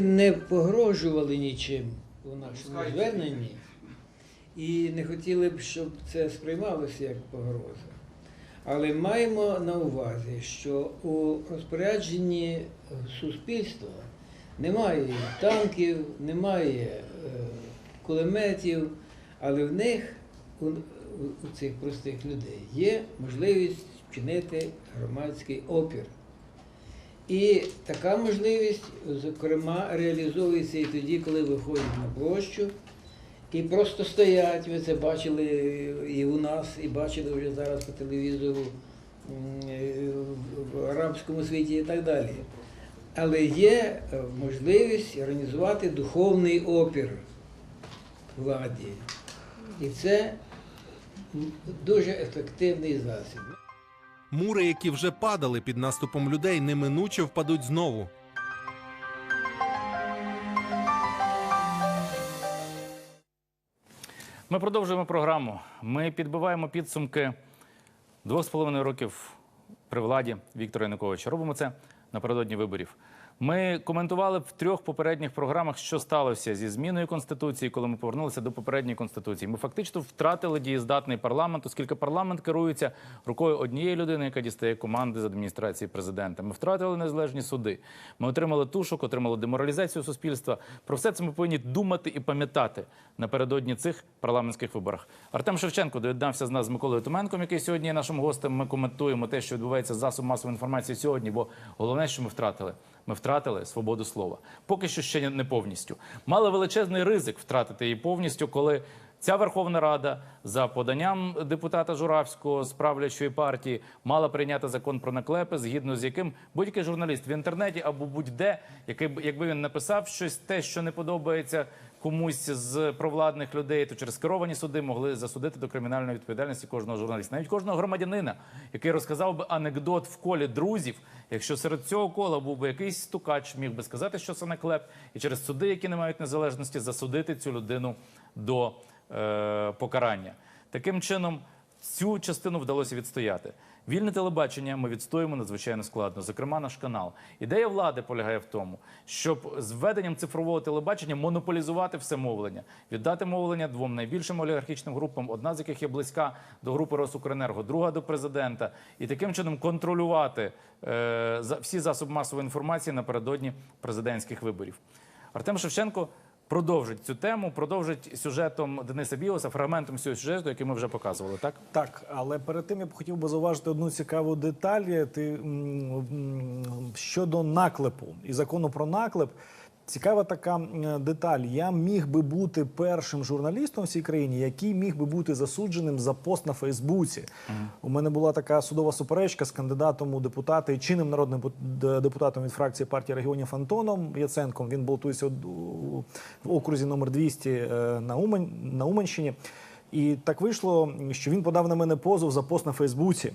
Ми не погрожували нічим у нашому зверненні і не хотіли б, щоб це сприймалося як погроза. Але маємо на увазі, що у розпорядженні суспільства немає танків, немає е, кулеметів, але в них, у цих простих людей, є можливість вчинити громадський опір. І така можливість, зокрема, реалізовується і тоді, коли виходять на площу і просто стоять. Ви це бачили і у нас, і бачили вже зараз по телевізору е, в арабському світі і так далі. Але є е, можливість організувати духовний опір владі. І це дуже ефективний засіб. Мури, які вже падали під наступом людей, неминуче впадуть знову. Ми продовжуємо програму. Ми підбиваємо підсумки двох з половиною років при владі Віктора Януковича. Робимо це напередодні виборів. Ми коментували в трьох попередніх програмах, що сталося зі зміною конституції, коли ми повернулися до попередньої конституції. Ми фактично втратили дієздатний парламент, оскільки парламент керується рукою однієї людини, яка дістає команди з адміністрації президента. Ми втратили незалежні суди. Ми отримали тушок, отримали деморалізацію суспільства. Про все це ми повинні думати і пам'ятати напередодні цих парламентських виборах. Артем Шевченко доєднався з нас з Миколою Томенком, який сьогодні є нашим гостем. Ми коментуємо те, що відбувається з засоб масової інформації сьогодні. Бо головне, що ми втратили. Ми втратили свободу слова. Поки що ще не повністю. Мали величезний ризик втратити її повністю, коли ця Верховна Рада за поданням депутата Журавського з правлячої партії мала прийняти закон про наклепи, згідно з яким будь-який журналіст в інтернеті або будь-де, який якби він написав щось, те, що не подобається комусь з провладних людей, то через керовані суди могли засудити до кримінальної відповідальності кожного журналіста, навіть кожного громадянина, який розказав би анекдот в колі друзів. Якщо серед цього кола був би якийсь стукач, міг би сказати, що це наклеп, і через суди, які не мають незалежності, засудити цю людину до е, покарання. Таким чином, цю частину вдалося відстояти. Вільне телебачення ми відстоюємо надзвичайно складно, зокрема наш канал. Ідея влади полягає в тому, щоб з введенням цифрового телебачення монополізувати все мовлення, віддати мовлення двом найбільшим олігархічним групам, одна з яких є близька до групи Росукренерго, друга до президента, і таким чином контролювати е, всі засоби масової інформації напередодні президентських виборів. Артем Шевченко продовжить цю тему, продовжить сюжетом Дениса Біоса, фрагментом цього сюжету, який ми вже показували. Так Так, але перед тим я б хотів би зауважити одну цікаву деталь. Ти щодо наклепу і закону про наклеп. Цікава така деталь. Я міг би бути першим журналістом в цій країні, який міг би бути засудженим за пост на Фейсбуці. У мене була така судова суперечка з кандидатом у депутати, чинним народним депутатом від фракції партії регіонів Антоном Яценком. Він у- в окрузі номер 200 е, на Умань на Уманщині. І так вийшло, що він подав на мене позов за пост на Фейсбуці.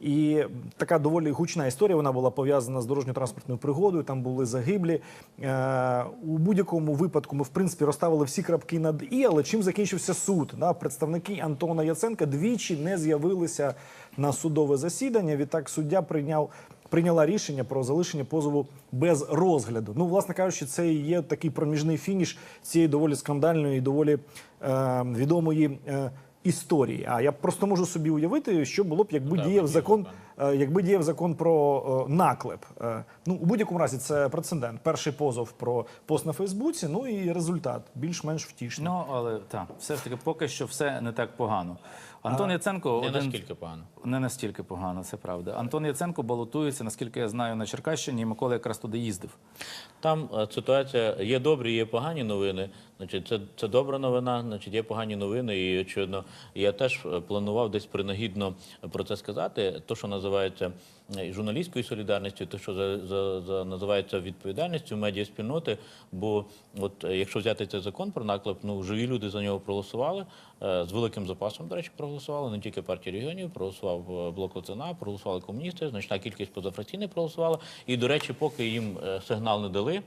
І така доволі гучна історія. Вона була пов'язана з дорожньо-транспортною пригодою. Там були загиблі. Е, у будь-якому випадку ми, в принципі, розставили всі крапки над і, але чим закінчився суд? Да? Представники Антона Яценка двічі не з'явилися на судове засідання. Відтак суддя прийняв. Прийняла рішення про залишення позову без розгляду. Ну, власне кажучи, це і є такий проміжний фініш цієї доволі скандальної і доволі е, відомої е, історії. А я просто можу собі уявити, що було б, якби діяв закон, е, якби діяв закон про е, наклеп. Е, ну, у будь-якому разі, це прецедент. Перший позов про пост на Фейсбуці. Ну і результат більш-менш втішний. ну але так, все ж таки, поки що все не так погано. Антон Яценко Не один наскільки погано. не настільки погано, це правда. Антон Яценко балотується, наскільки я знаю, на Черкащині. і Микола якраз туди їздив. Там ситуація є добрі, є погані новини. Значить, це, це добра новина, значить, є погані новини. І очевидно, я теж е, планував десь принагідно про це сказати. То, що називається е, журналістською солідарністю, то, що за, за, за називається відповідальністю медіаспільноти. Бо от е, якщо взяти цей закон про наклеп, ну живі люди за нього проголосували з великим запасом. До речі, проголосували не тільки партія регіонів, проголосував блок ОЦНА, проголосували комуністи, значна кількість позафракційних проголосувала. І, до речі, поки їм сигнал не дали.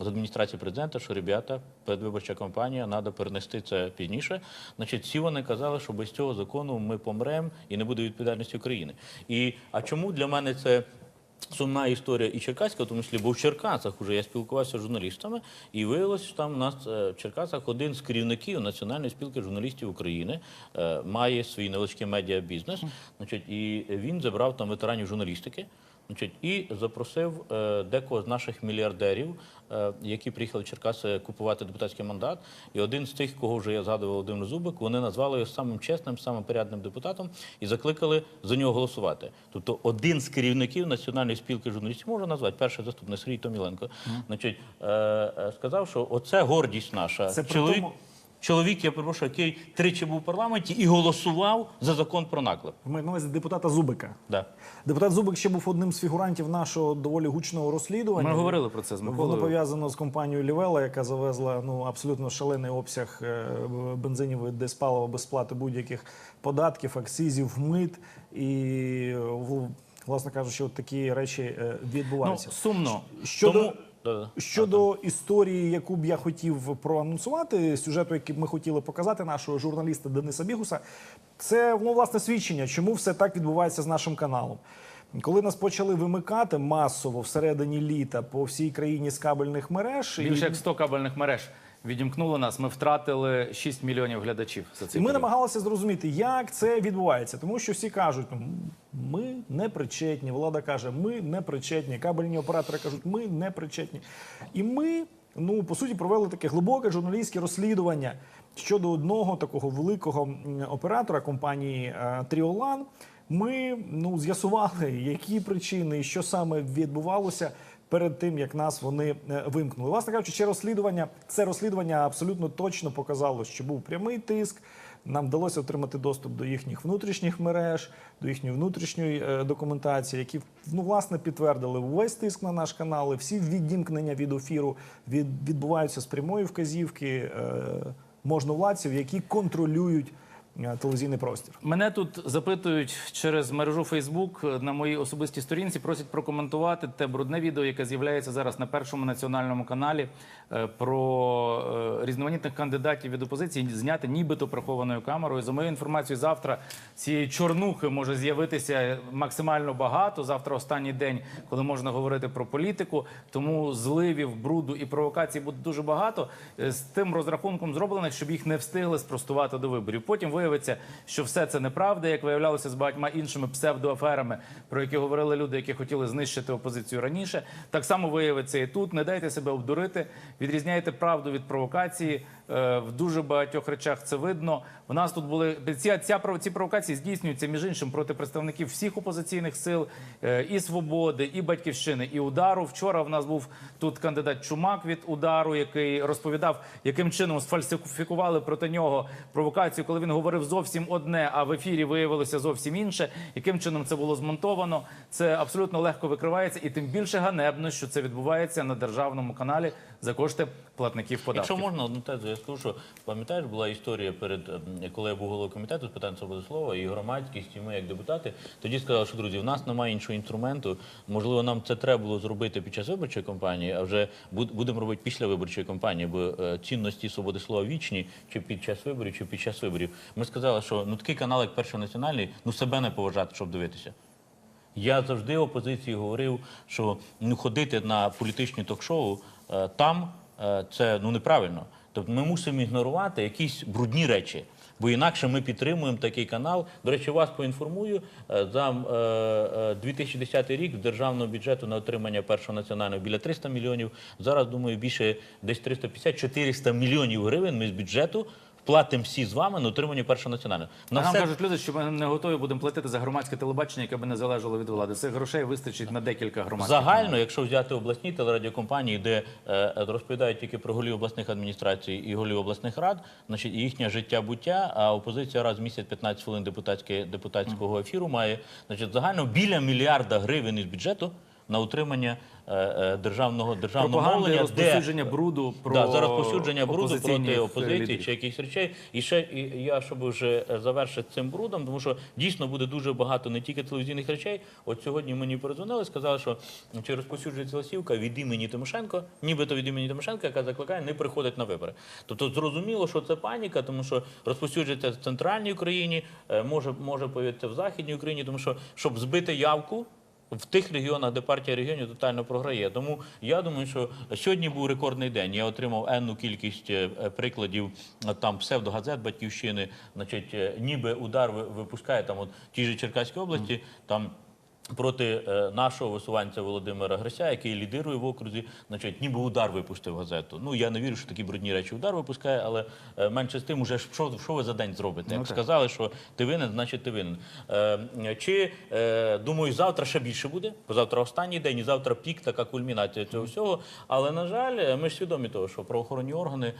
З адміністрації президента, що ребята, передвиборча кампанія, треба перенести це пізніше. Значить, всі вони казали, що без цього закону ми помремо і не буде відповідальності України. І а чому для мене це Сумна історія і Черкаська, тому числі, бо в Черкасах уже я спілкувався з журналістами, і виявилося, що там у нас е, в Черкасах один з керівників Національної спілки журналістів України е, має свій невеличкий медіабізнес. Значить, і він забрав там ветеранів журналістики. Значить, і запросив е, декого з наших мільярдерів, е, які приїхали в Черкаси купувати депутатський мандат. І один з тих, кого вже я згадував Володимир Зубик, вони назвали його самим чесним, самим порядним депутатом і закликали за нього голосувати. Тобто один з керівників Національної спілки журналістів можу назвати перший заступник Сергій Томіленко. Значить, е, сказав, що оце гордість наша. Це Чоловік, чоловік, я перепрошую, який тричі був в парламенті і голосував за закон про наклеп. Ми на увазі депутата Зубика. Да. Депутат Зубик ще був одним з фігурантів нашого доволі гучного розслідування. Ми говорили про це з Воно пов'язано з компанією Лівела, яка завезла ну абсолютно шалений обсяг е, бензинів і диспалива без сплати будь-яких податків, акцизів, мит і в- власне кажучи, от такі речі е, Ну, сумно. Щодо Тому- Да-да. Щодо історії, яку б я хотів проанонсувати, сюжету, який б ми хотіли показати нашого журналіста Дениса Бігуса, це ну, власне свідчення, чому все так відбувається з нашим каналом. Коли нас почали вимикати масово всередині літа по всій країні з кабельних мереж, Більше і, як 100 кабельних мереж відімкнуло нас. Ми втратили 6 мільйонів глядачів за і цей ми період. намагалися зрозуміти, як це відбувається, тому що всі кажуть, ну, ми не причетні. Влада каже, ми не причетні. Кабельні оператори кажуть, ми не причетні. І ми, ну по суті, провели таке глибоке журналістське розслідування щодо одного такого великого оператора компанії е, Тріолан. Ми ну з'ясували, які причини і що саме відбувалося перед тим, як нас вони е, вимкнули. Власне кажучи, це розслідування, це розслідування абсолютно точно показало, що був прямий тиск. Нам вдалося отримати доступ до їхніх внутрішніх мереж, до їхньої внутрішньої е, документації, які ну власне підтвердили увесь тиск на наш канал. Всі відімкнення від ефіру від, відбуваються з прямої вказівки е, можновладців, які контролюють телевізійний простір. Мене тут запитують через мережу Фейсбук на моїй особистій сторінці. Просять прокоментувати те брудне відео, яке з'являється зараз на першому національному каналі е, про е, різноманітних кандидатів від опозиції, зняти нібито прихованою камерою. За моєю інформацією, завтра цієї чорнухи може з'явитися максимально багато. Завтра останній день, коли можна говорити про політику. Тому зливів, бруду і провокацій буде дуже багато. Е, З тим розрахунком зроблено, щоб їх не встигли спростувати до виборів. Потім виявиться, що все це неправда, як виявлялося з багатьма іншими псевдоаферами, про які говорили люди, які хотіли знищити опозицію раніше. Так само виявиться і тут. Не дайте себе обдурити, відрізняйте правду від провокації. Е, В дуже багатьох речах це видно. У нас тут були ці, ця, ці провокації здійснюються між іншим проти представників всіх опозиційних сил е, і свободи, і батьківщини, і удару. Вчора в нас був тут кандидат Чумак від удару, який розповідав, яким чином сфальсифікували проти нього провокацію, коли він говорив зовсім одне, а в ефірі виявилося зовсім інше. Яким чином це було змонтовано? Це абсолютно легко викривається, і тим більше ганебно, що це відбувається на державному каналі за кошти платників податків. Якщо можна одну тезу, я скажу, що пам'ятаєш, була історія перед ем, коли я був головою комітету з питань свободи слова і громадськість, і ми як депутати. Тоді сказали, що друзі, в нас немає іншого інструменту. Можливо, нам це треба було зробити під час виборчої кампанії, а вже будемо робити після виборчої кампанії, бо е, цінності свободи слова вічні, чи під час виборів, чи під час виборів. Ми сказали, що ну такий канал, як перший національний, ну себе не поважати, щоб дивитися. Я завжди опозиції говорив, що ну ходити на політичні ток-шоу е, там це ну неправильно. Тобто ми мусимо ігнорувати якісь брудні речі. Бо інакше ми підтримуємо такий канал. До речі, вас поінформую е, за е, е, 2010 рік з державного бюджету на отримання першого національного біля 300 мільйонів. Зараз думаю, більше десь 350-400 мільйонів гривень. Ми з бюджету вплатимо всі з вами на отримання першого національного. На нам все кажуть люди, що ми не готові будемо платити за громадське телебачення, яке би не залежало від влади. Цих грошей вистачить на декілька громадських. Загально, каналів. якщо взяти обласні телерадіокомпанії, де е, розповідають тільки про голів обласних адміністрацій і голів обласних рад, значить їхнє життя буття, а опозиція раз в місяць 15 хвилин депутатського ефіру має, значить, загально біля мільярда гривень із бюджету на утримання е, е, державного державного Пропаганди, мовлення, розповсюдження бруду про да, за розповсюдження бруду проти опозиції лідерів. чи якихось речей. І ще і я щоб вже е, завершити цим брудом, тому що дійсно буде дуже багато не тільки телевізійних речей. От сьогодні мені передзвонили, сказали, що чи розповсюджується листівка від імені Тимошенко, нібито від імені Тимошенко, яка закликає не приходити на вибори. Тобто зрозуміло, що це паніка, тому що розповсюджується в центральній Україні, може може появитися в західній Україні, тому що щоб збити явку. В тих регіонах, де партія регіонів тотально програє. Тому я думаю, що сьогодні був рекордний день. Я отримав енну кількість е, е, прикладів е, там псевдогазет батьківщини. Значить, ніби удар випускає там, от тій же Черкаській області, там. Проти е, нашого висуванця Володимира Грися, який лідирує в окрузі, значить, ніби удар випустив газету. Ну я не вірю, що такі брудні речі удар випускає, але е, менше з тим, уже що, що ви за день зробите? Як Ну, так. сказали, що ти винен, значить ти винен. Е, чи думаю, завтра ще більше буде, бо завтра останній день, і завтра пік, така кульмінація цього всього. Але на жаль, ми ж свідомі того, що правоохоронні органи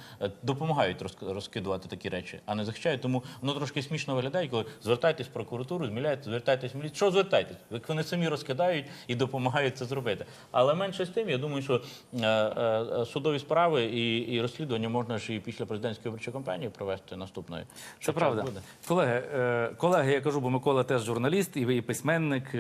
допомагають розк- розкидувати такі речі, а не захищають. Тому воно трошки смішно виглядає, коли звертайтесь в прокуратуру, зміляєте, звертайтесь в міліцію. Що звертайтесь? Вони самі розкидають і допомагають це зробити. Але менше з тим, я думаю, що е, е, судові справи і, і розслідування можна ж і після президентської виборчої кампанії провести наступної. Це правда. буде. Колеги, е, колеги, я кажу, бо Микола теж журналіст і ви і письменник.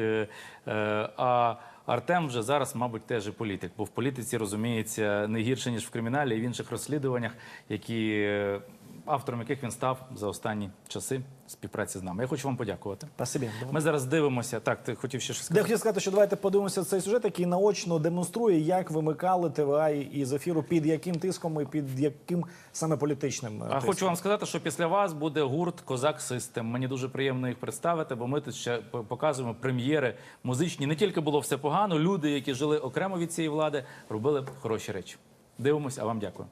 А Артем вже зараз, мабуть, теж і політик, бо в політиці розуміється не гірше, ніж в криміналі і в інших розслідуваннях, які автором яких він став за останні часи співпраці з нами. Я хочу вам подякувати. Спасибі. Ми зараз дивимося. Так, ти хотів ще щось сказати? Я хотів сказати, що давайте подивимося цей сюжет, який наочно демонструє, як вимикали ТВА із ефіру, під яким тиском і під яким саме політичним. е, А тиском. хочу вам сказати, що після вас буде гурт Козак Систем. Мені дуже приємно їх представити, бо ми тут ще показуємо прем'єри музичні. Не тільки було все погано, люди, які жили окремо від цієї влади, робили хороші речі. Дивимось, а вам дякую.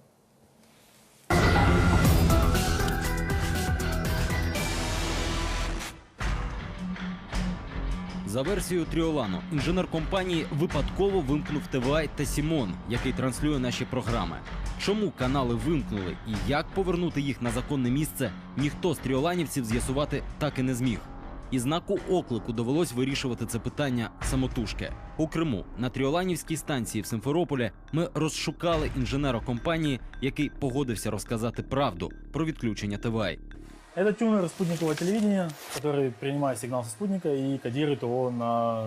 За версією Тріолану, інженер компанії випадково вимкнув ТВА та Сімон, який транслює наші програми. Чому канали вимкнули і як повернути їх на законне місце, ніхто з тріоланівців з'ясувати так і не зміг. І знаку оклику довелось вирішувати це питання самотужки. У Криму на тріоланівській станції в Симферополі ми розшукали інженера компанії, який погодився розказати правду про відключення ТВА. Это тюнер спутникового телевидения, который принимает сигнал со спутника и кодирует его на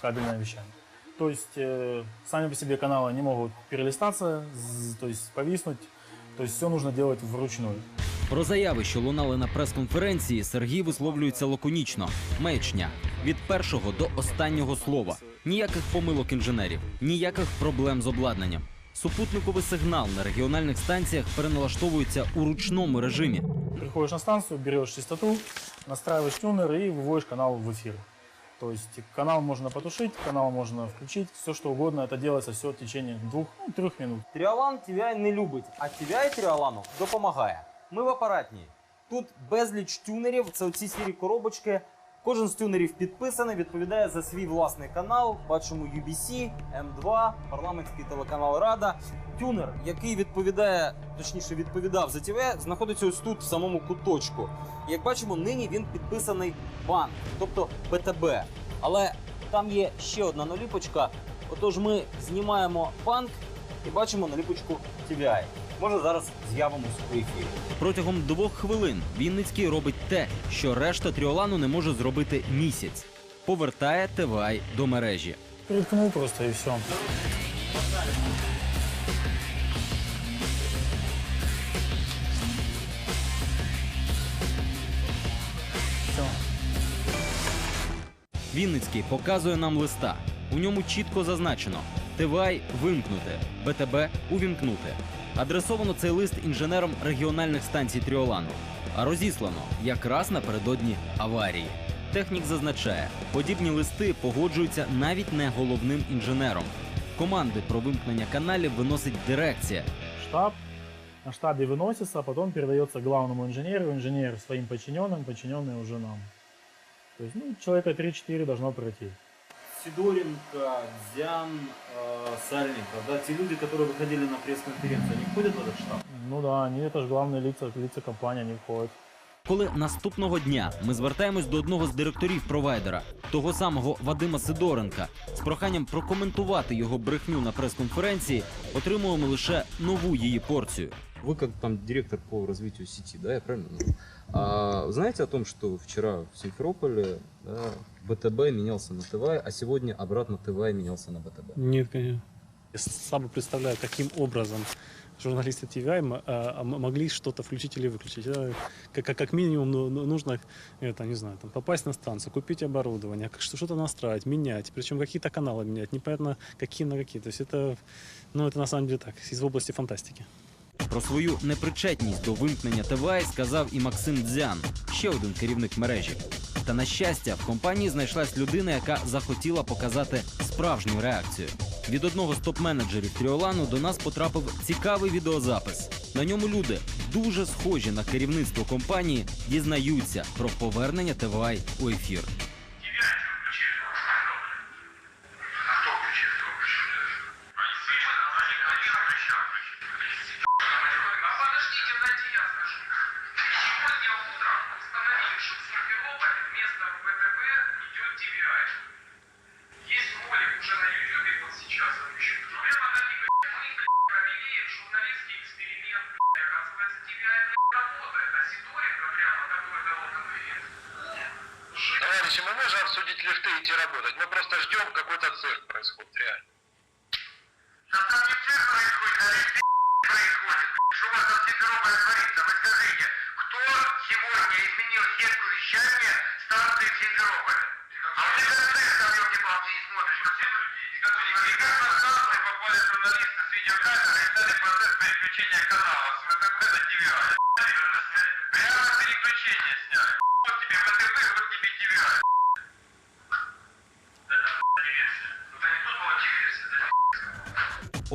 кабельное вещание. То есть э, сами по себе каналы не могут перелистаться, з- то есть повиснуть. То есть все нужно делать вручную. Про заяви, що лунали на прес-конференції, Сергій висловлюється лаконічно. Маячня від першого до останнього слова. Ніяких помилок інженерів, ніяких проблем з обладнанням. Супутниковий сигнал на регіональних станціях переналаштовується у ручному режимі. Приходишь на станцию, берешь частоту, настраиваешь тюнер и выводишь канал в эфир. То есть канал можно потушить, канал можно включить, все что угодно. Это делается все в течение двух-трех минут. Тріолан TVI не любить, а TVI Тріолану допомагає. Ми в апаратній. Тут безліч тюнерів, це оці сірі коробочки. Кожен з тюнерів підписаний, відповідає за свій власний канал. Бачимо UBC, М2, парламентський телеканал Рада. Тюнер, який відповідає, точніше відповідав за ТВ, знаходиться ось тут, в самому куточку. Як бачимо, нині він підписаний банк, тобто БТБ. Але там є ще одна наліпочка. Отож, ми знімаємо банк і бачимо наліпочку TVI. Може зараз з'явимось у ефірі. Протягом двох хвилин Вінницький робить те, що решта Тріолану не може зробити місяць. Повертає ТВА до мережі. Переткнул просто и все. Все. Вінницький показує нам листа. У ньому чітко зазначено: ТВАЙ вимкнути, БТБ увімкнути. Адресовано цей лист інженерам регіональних станцій Тріолану, а розіслано якраз напередодні аварії. Технік зазначає, подібні листи погоджуються навіть не головним інженером. Команди про вимкнення каналів виносить дирекція. штаб, на штабе выносится, а потом передается главному инженеру, инженер своим подчиненным, подчиненные уже нам. То есть, ну, человека 3-4 должно пройти. Сидоренко, Дзян, э, Сальников, да, те люди, которые выходили на пресс-конференцию, они входят в этот штаб? Ну да, они это же главные лица, лица компании, они входят. Коли наступного дня ми звертаємось до одного з директорів провайдера, того самого Вадима Сидоренка, з проханням прокоментувати його брехню на прес-конференції, отримуємо лише нову її порцію. Вы как там директор по развитию сети, да, я правильно? называю? А, знаете о том, что вчера в Симферополе да, БТБ менялся на ТВА, а сегодня обратно ТВА менялся на БТБ? Нет, конечно. Я слабо представляю, каким образом журналисты TVI м- а, а, м- могли что-то включить или выключить. Это как, как- как минимум ну, ну, нужно, это, не знаю, там, попасть на станцию, купить оборудование, как- что- что-то настраивать, менять, причем какие-то каналы менять, непонятно какие на какие. То есть это, ну, это на самом деле так, из области фантастики. Про свою непричетність до вимкнення ТВА сказав і Максим Дзян, ще один керівник мережі. Та на щастя, в компанії знайшлась людина, яка захотіла показати справжню реакцію. Від одного з топ-менеджерів Тріолану до нас потрапив цікавий відеозапис. На ньому люди, дуже схожі на керівництво компанії, дізнаються про повернення ТВА у ефір.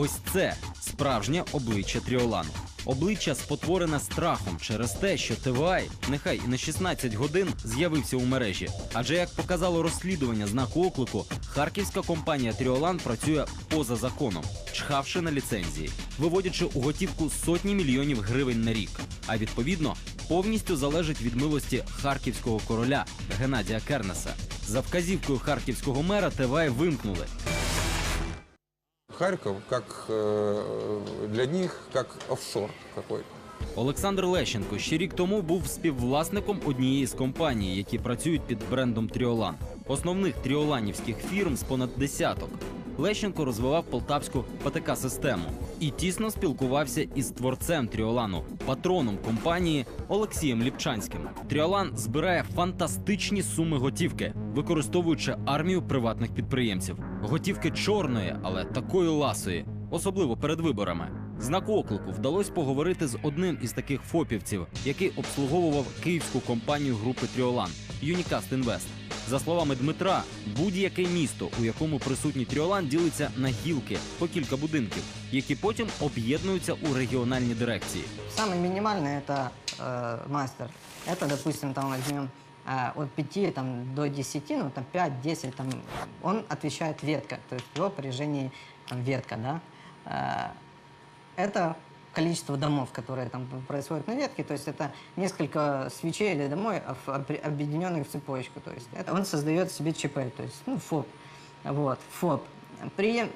Ось це справжнє обличчя Тріолану. Обличчя спотворене страхом через те, що ТВАЙ, нехай і на 16 годин, з'явився у мережі. Адже як показало розслідування знаку оклику, харківська компанія Тріолан працює поза законом, чхавши на ліцензії, виводячи у готівку сотні мільйонів гривень на рік. А відповідно повністю залежить від милості харківського короля Геннадія Кернеса. За вказівкою харківського мера ТВАЙ вимкнули. Харьков как э, для них как офшор какой-то. Олександр Лещенко ще рік тому був співвласником однієї з компаній, які працюють під брендом Тріолан. Основних тріоланівських фірм з понад десяток. Лещенко розвивав полтавську ПТК-систему і тісно спілкувався із творцем Тріолану, патроном компанії Олексієм Ліпчанським. Тріолан збирає фантастичні суми готівки, використовуючи армію приватних підприємців. Готівки чорної, але такої ласої, особливо перед виборами. Знаку оклику вдалося поговорити з одним із таких фопівців, який обслуговував київську компанію групи Тріолан Юнікаст Інвест. За словами Дмитра, будь-яке місто, у якому присутній Тріолан, ділиться на гілки по кілька будинків, які потім об'єднуються у регіональні дирекції. Самый минимальный это э, мастер. Это, допустим, там возьмем э, от 5 там, до 10, ну там 5-10, там, он отвечает ветка, то есть в его порежении там, ветка, да. Э, это количество домов, которые там происходят на ветке, то есть это несколько свечей или домой, об- об- объединенных в цепочку, то есть это он создает себе ЧП, то есть ну, ФОП, вот, ФОП. При, э,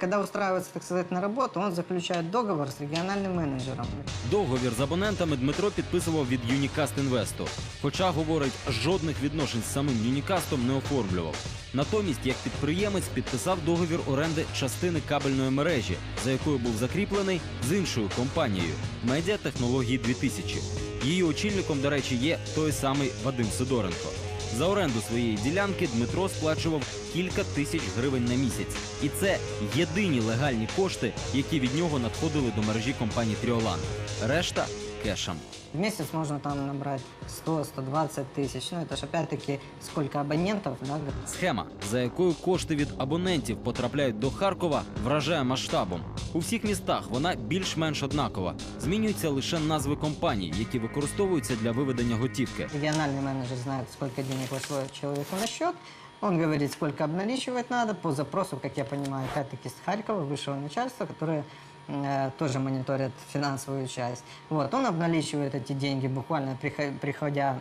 когда устраивается, так сказать, на работу, он заключает договор с региональным менеджером. Договір з абонентами Дмитро підписував від Юнікаст Інвесту. Хоча, говорить, жодних відношень з самим Юнікастом не оформлював. Натомість, як підприємець, підписав договір оренди частини кабельної мережі, за якою був закріплений з іншою компанією Медіа Технології 2000. Її очільником, до речі, є той самий Вадим Сидоренко. За оренду своєї ділянки Дмитро сплачував кілька тисяч гривень на місяць. І це єдині легальні кошти, які від нього надходили до мережі компанії Тріолан. Решта кешем. В месяц можно там набрать 100-120 тысяч. Ну, это же опять-таки сколько абонентов, да, Схема, за якою кошти від абонентів потрапляють до Харкова, вражає масштабом. У всіх містах вона більш-менш однакова. Змінюються лише назви компаній, які використовуються для виведення готівки. Региональный менеджер знает, сколько денег вошло человеку на счет. Он говорит, сколько обналичивать надо по запросу, как я понимаю, опять-таки с Харькова, высшего начальства, которое э, тоже мониторит финансовую часть. Вот, он обналичивает эти деньги, буквально прихо- приходя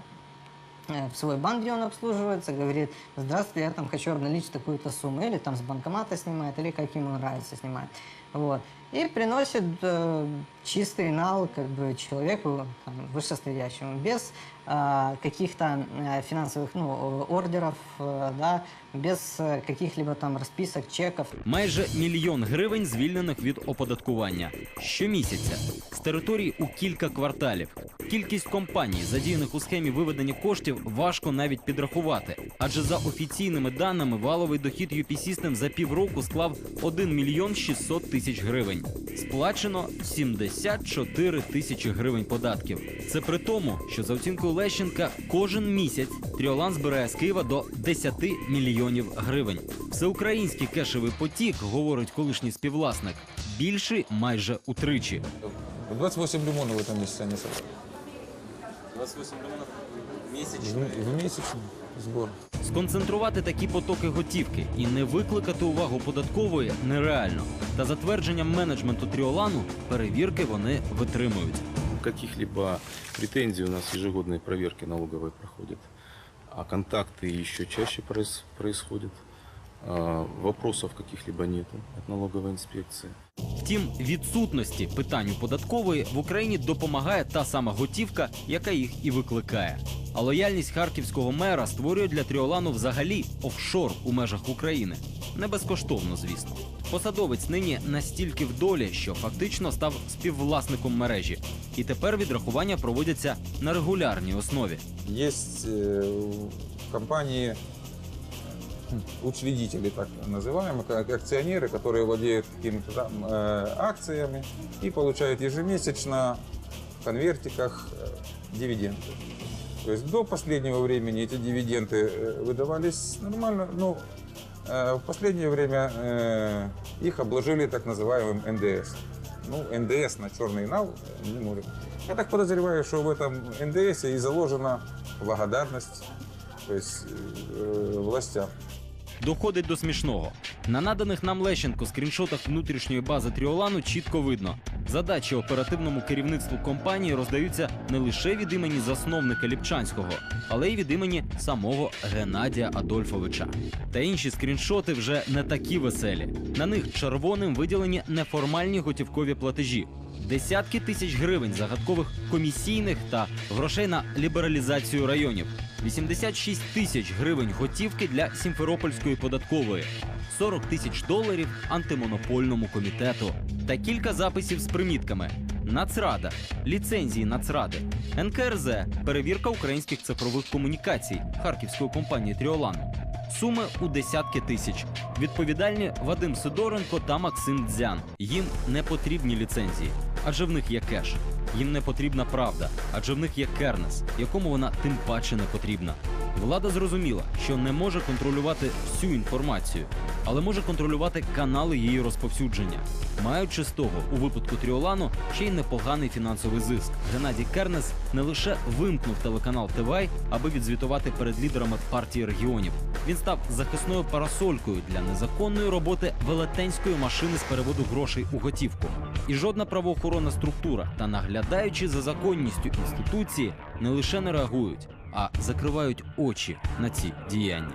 э, в свой банк, где он обслуживается, говорит, здравствуйте, я там хочу обналичить такую-то сумму. Или там с банкомата снимает, или как ему нравится снимать. Вот. И приносит э, чистый нал как бы человеку там, вышестоящему, без а, каких-то э, финансовых ну, о- ордеров, э, да, без э, каких-либо там расписок, чеков. Майже мільйон гривень звільнених від оподаткування щомісяця з територій у кілька кварталів. Кількість компаній, задіяних у схемі виведення коштів, важко навіть підрахувати. Адже за офіційними даними валовий дохід UP System за півроку склав 1 мільйон 600 тисяч гривень. Сплачено 74 тисячі гривень податків. Це при тому, що за оцінкою Лещенка кожен місяць Тріолан збирає з Києва до 10 мільйонів гривень. Всеукраїнський кешевий потік, говорить колишній співвласник, більший майже утричі. 28 лимонов в этом месяце они собрали. 28 миллионов В, месячных. в месячный сбор. Сконцентрувати такі потоки готівки і не викликати увагу податкової нереально. Та за твердженням менеджменту Тріолану перевірки вони витримують. Каких-либо претензий у нас ежегодные проверки налоговой проходят, а контакты еще чаще проис- происходят. Вопросов каких-либо нету от налоговой инспекции. Втім, відсутності питань у податкової в Україні допомагає та сама готівка, яка їх і викликає. А лояльність харківського мера створює для Тріолану взагалі офшор у межах України. Не безкоштовно, звісно. Посадовець нині настільки в долі, що фактично став співвласником мережі. І тепер відрахування проводяться на регулярній основі. Есть э, в компании м, учредители, так называемые, акционеры, которые владеют какими-то там э, акциями и получают ежемесячно в конвертиках э, дивиденды. То есть до последнего времени эти дивиденды э, выдавались нормально, но э, в последнее время их обложили так называемым НДС. Ну, НДС на черный нал не может. Я так подозреваю, что в этом НДС и заложена благодарность то есть, властям. Доходить до смішного. На наданих нам Лещенко скріншотах внутрішньої бази Тріолану чітко видно. Задачі оперативному керівництву компанії роздаються не лише від імені засновника Ліпчанського, але й від імені самого Геннадія Адольфовича. Та інші скріншоти вже не такі веселі. На них червоним виділені неформальні готівкові платежі. Десятки тисяч гривень загадкових комісійних та грошей на лібералізацію районів. 86 тисяч гривень готівки для Сімферопольської податкової, 40 тисяч доларів антимонопольному комітету та кілька записів з примітками. Нацрада, ліцензії Нацради, НКРЗ, перевірка українських цифрових комунікацій харківської компанії Тріолан. Суми у десятки тисяч. Відповідальні Вадим Сидоренко та Максим Дзян. Їм не потрібні ліцензії, адже в них є кеш. Їм не потрібна правда, адже в них є кернес, якому вона тим паче не потрібна. Влада зрозуміла, що не може контролювати всю інформацію, але може контролювати канали її розповсюдження. Маючи з того у випадку Тріолану ще й непоганий фінансовий зиск. Геннадій Кернес не лише вимкнув телеканал ТВАЙ, аби відзвітувати перед лідерами партії регіонів. Він став захисною парасолькою для незаконної роботи велетенської машини з переводу грошей у готівку. І жодна правоохоронна структура та наглядаючи за законністю інституції не лише не реагують, а закривають очі на ці діяння.